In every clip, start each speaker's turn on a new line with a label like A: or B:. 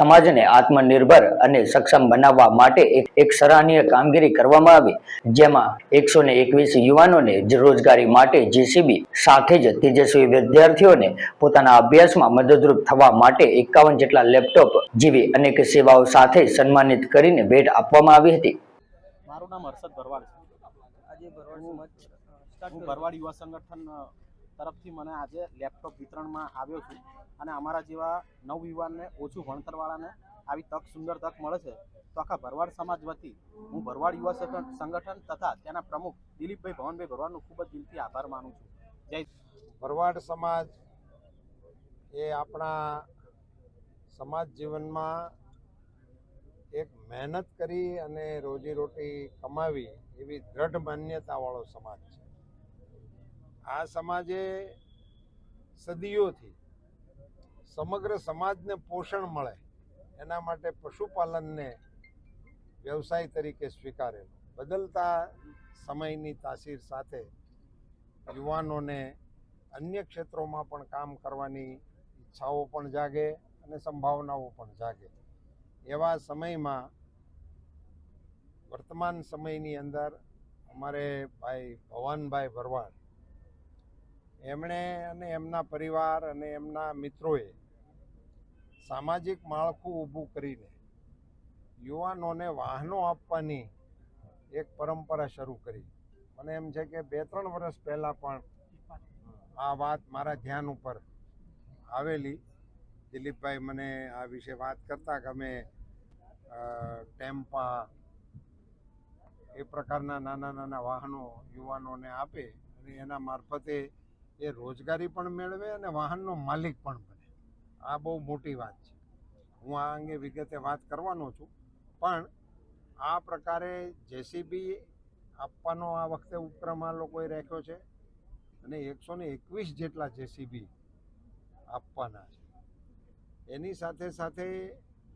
A: સમાજને આત્મનિર્ભર અને સક્ષમ બનાવવા માટે એક એક સરાહનીય કામગીરી કરવામાં આવી જેમાં એકસો ને એકવીસ યુવાનોને રોજગારી માટે જીસીબી સાથે જ તેજસ્વી વિદ્યાર્થીઓને પોતાના અભ્યાસમાં મદદરૂપ થવા માટે એકાવન જેટલા લેપટોપ જેવી અનેક સેવાઓ સાથે સન્માનિત કરીને ભેટ આપવામાં આવી હતી.
B: મારું નામ હર્ષદ ભરવાડ છે.
C: આજે ભરવાડ સમાજ
B: હું ભરવાડ યુવા સંગઠન તરફથી મને આજે લેપટોપ વિતરણમાં આવ્યો છું. અને અમારા જેવા નવયુવાનને, ઓછું ભણતરવાળાને આવી તક, સુંદર તક મળે છે, તો આખા ભરવાડ સમાજ વતી હું ભરવાડ યુવા સંગઠન તથા તેના પ્રમુખ દિલીપભાઈ ભવનભાઈ ભરવાડનો ખૂબ જ દિલથી આભાર માનું છું. જય
D: ભરવાડ સમાજ એ આપણા સમાજ જીવનમાં એક મહેનત કરી અને રોજીરોટી કમાવી એવી દ્રઢ માન્યતાવાળો સમાજ છે. આ સમાજે સદીઓથી સમગ્ર સમાજને પોષણ મળે, એના માટે પશુપાલનને વ્યવસાય તરીકે સ્વીકારેલો. બદલતા સમયની તાસીર સાથે યુવાનોને અન્ય ક્ષેત્રોમાં પણ કામ કરવાની ઈચ્છાઓ પણ જાગે અને સંભાવનાઓ પણ જાગે. એવા સમયમાં વર્તમાન સમયની અંદર અમારે ભાઈ ભવાનભાઈ ભરવાડ, એમણે અને એમના પરિવાર અને એમના મિત્રોએ સામાજિક માળખું ઊભું કરીને યુવાનોને વાહનો આપવાની એક પરંપરા શરૂ કરી. મને એમ છે કે બે ત્રણ વર્ષ પહેલાં પણ આ વાત મારા ધ્યાન ઉપર આવેલી. દિલીપભાઈ મને આ વિશે વાત કરતા કે અમે ટેમ્પા એ પ્રકારના નાના નાના વાહનો યુવાનોને આપે અને એના મારફતે એ રોજગારી પણ મેળવે અને વાહનનો માલિક પણ બને. આ બહુ મોટી વાત છે. હું આ અંગે વિગતે વાત કરવાનો છું. પણ આ પ્રકારે જેસીબી આપવાનો આ વખતે ઉપક્રમ આ લોકોએ રાખ્યો છે અને એકસો ને એકવીસ જેટલા જેસીબી આપવાના છે. એની સાથે સાથે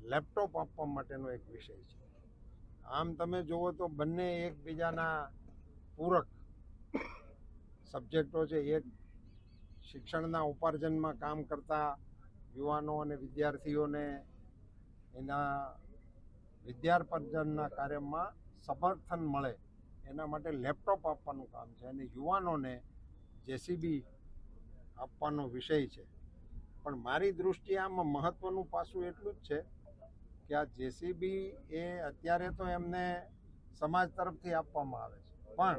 D: લેપટોપ આપવા માટેનો એક વિષય છે. આમ તમે જુઓ તો બંને એકબીજાના પૂરક સબ્જેક્ટો છે. એક શિક્ષણના ઉપાર્જનમાં કામ કરતા યુવાનો અને વિદ્યાર્થીઓને એના વિદ્યાર્પર્જનના કાર્યમાં સમર્થન મળે, એના માટે લેપટોપ આપવાનું કામ છે અને યુવાનોને જેસીબી આપવાનો વિષય છે. પણ મારી દૃષ્ટિએ આમાં મહત્ત્વનું પાસું એટલું જ છે કે આ જેસીબી એ અત્યારે તો એમને સમાજ તરફથી આપવામાં આવે છે. પણ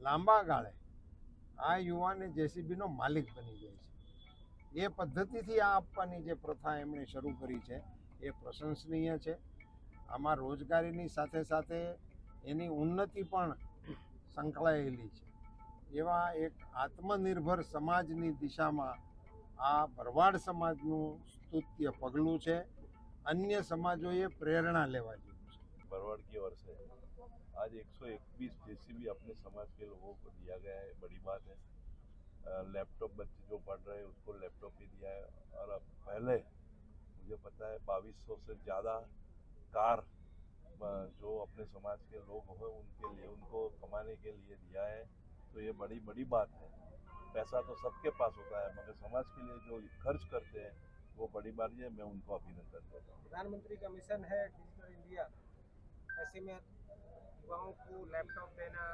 D: લાંબા ગાળે આ યુવાને જેસીબીનો માલિક બની જાય છે. એ પદ્ધતિથી આ આપવાની જે પ્રથા એમણે શરૂ કરી છે એ પ્રશંસનીય છે આમાં રોજગારીની સાથે સાથે એની ઉન્નતિ પણ સંકળાયેલી છે એવા એક આત્મનિર્ભર સમાજની દિશામાં આ ભરવાડ સમાજનું સ્તુત્ય પગલું છે અન્ય સમાજોએ પ્રેરણા લેવા જેવું છે
E: बरवाड़ की ओर से आज 121 जेसीबी अपने समाज के लोगों को दिया गया है बड़ी बात है अ, लैपटॉप बच्चे जो पढ़ रहे हैं, उसको लैपटॉप भी दिया है। और अब पहले, मुझे पता है, बाईस सौ से ज़्यादा कार जो अपने समाज के लोग हैं, उनके लिए, उनको कमाने के लिए दिया है। तो ये बड़ी बड़ी बात है। पैसा तो सबके पास होता है, मगर समाज के लिए जो खर्च करते हैं, वो बड़ी बात है, मैं उनको अभिनंदन करता हूँ।
C: प्रधानमंत्री का मिशन है डिजिटल इंडिया। ऐसे में युवाओं को लैपटॉप देना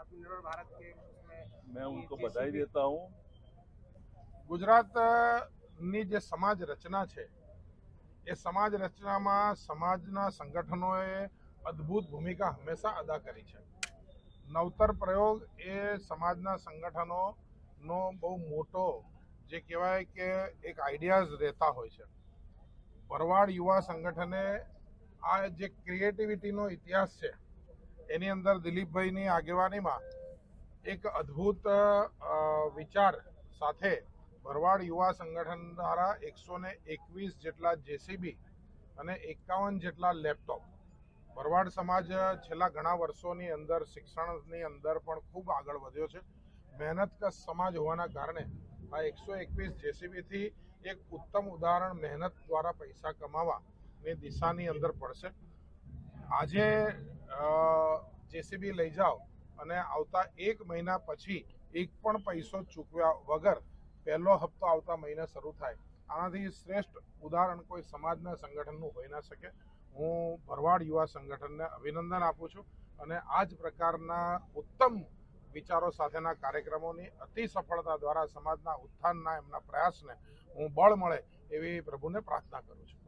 C: आत्मनिर्भर भारत के उसमें
E: मैं
C: ये
E: उनको
C: JCB
E: बधाई देता हूँ
F: ગુજરાતની જે સમાજ રચના છે એ સમાજ રચનામાં સમાજના સંગઠનોએ અદ્ભુત ભૂમિકા હંમેશા અદા કરી છે નવતર પ્રયોગ એ સમાજના સંગઠનોનો બહુ મોટો જે કહેવાય કે એક આઈડિયાઝ રહેતા હોય છે ભરવાડ યુવા સંગઠને આ જે ક્રિએટિવિટીનો ઇતિહાસ છે એની અંદર દિલીપભાઈની આગેવાનીમાં એક અદ્ભુત વિચાર સાથે ભરવાડ યુવા સંગઠન દ્વારા એકસો ને એકવીસ જેટલા જેસીબી અને એકાવન જેટલા લેપટોપ ભરવાડ સમાજ છેલ્લા ઘણા વર્ષોની અંદર, શિક્ષણની અંદર પણ ખૂબ આગળ વધ્યો છે. મહેનત કશ સમાજ હોવાના કારણે આ એકસો એકવીસ જેસીબીથી એક ઉત્તમ ઉદાહરણ મહેનત દ્વારા પૈસા કમાવાની દિશાની અંદર પડશે. આજે જેસીબી લઈ જાઓ અને આવતા એક મહિના પછી એક પણ પૈસો ચૂકવ્યા વગર પહેલો હપ્તો આવતા મહિને શરૂ થાય. આનાથી શ્રેષ્ઠ ઉદાહરણ કોઈ સમાજના સંગઠનનું હોઈ ના શકે. હું ભરવાડ યુવા સંગઠનને અભિનંદન આપું છું અને આ જ પ્રકારના ઉત્તમ વિચારો સાથેના કાર્યક્રમોની અતિ સફળતા દ્વારા સમાજના ઉત્થાનના એમના પ્રયાસને હું બળ મળે એવી પ્રભુને પ્રાર્થના કરું છું.